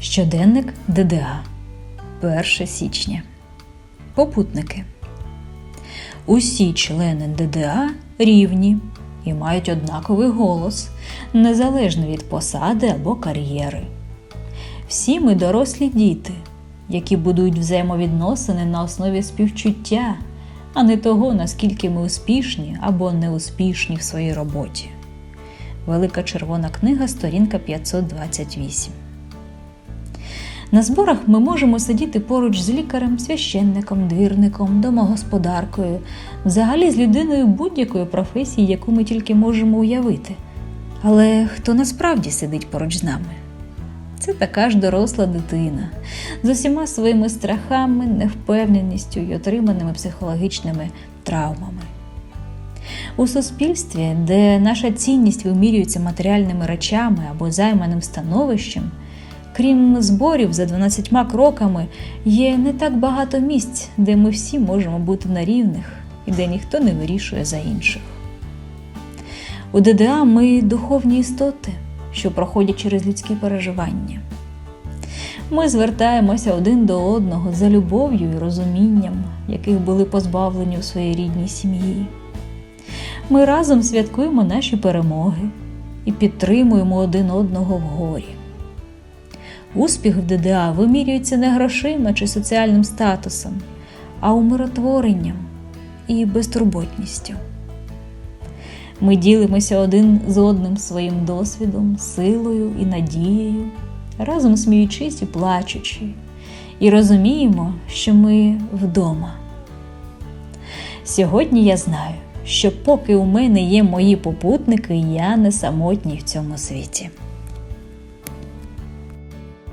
Щоденник ДДА 1 січня. Попутники. Усі члени ДДА рівні і мають однаковий голос, незалежно від посади або кар'єри. Всі ми дорослі діти, які будують взаємовідносини на основі співчуття, а не того, наскільки ми успішні або неуспішні в своїй роботі. Велика червона книга, сторінка 528. На зборах ми можемо сидіти поруч з лікарем, священником, двірником, домогосподаркою, взагалі з людиною будь-якої професії, яку ми тільки можемо уявити. Але хто насправді сидить поруч з нами? Це така ж доросла дитина з усіма своїми страхами, невпевненістю і отриманими психологічними травмами. У суспільстві, де наша цінність вимірюється матеріальними речами або займаним становищем, крім зборів за 12 кроками, є не так багато місць, де ми всі можемо бути на рівних і де ніхто не вирішує за інших. У ДДА ми духовні істоти, що проходять через людські переживання. Ми звертаємося один до одного за любов'ю і розумінням, яких були позбавлені у своїй рідній сім'ї. Ми разом святкуємо наші перемоги і підтримуємо один одного в горі. Успіх в ДДА вимірюється не грошима чи соціальним статусом, а умиротворенням і безтурботністю. Ми ділимося один з одним своїм досвідом, силою і надією, разом сміючись і плачучи, і розуміємо, що ми вдома. Сьогодні я знаю, що поки у мене є мої попутники, я не самотній в цьому світі.